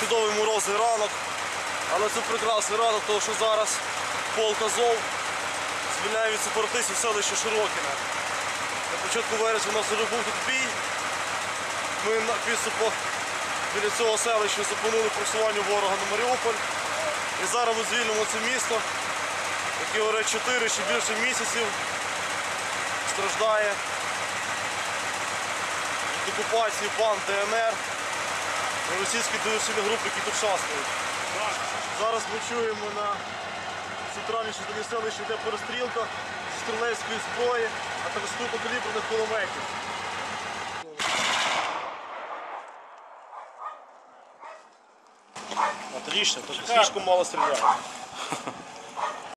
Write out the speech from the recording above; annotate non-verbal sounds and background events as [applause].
чудовий морозний ранок. Але це прекрасний ранок, тому що зараз полк Азов звільняє від сепаратистів селище Широкіне. На початку вересня у нас вже був тут бій. Ми на підступу біля цього селища зупинили просування ворога на Маріуполь. І зараз ми звільнимо це місто, яке вже 4 чи більше місяців страждає від окупації банд ДНР російські диверсійні групи, які тут шастають. Зараз ми чуємо на центральній частині селища йде перестрілка зі стрілецької зброї, а також крупнокаліберних кулеметів. Отлично, тут слишком мало стріляє. [laughs]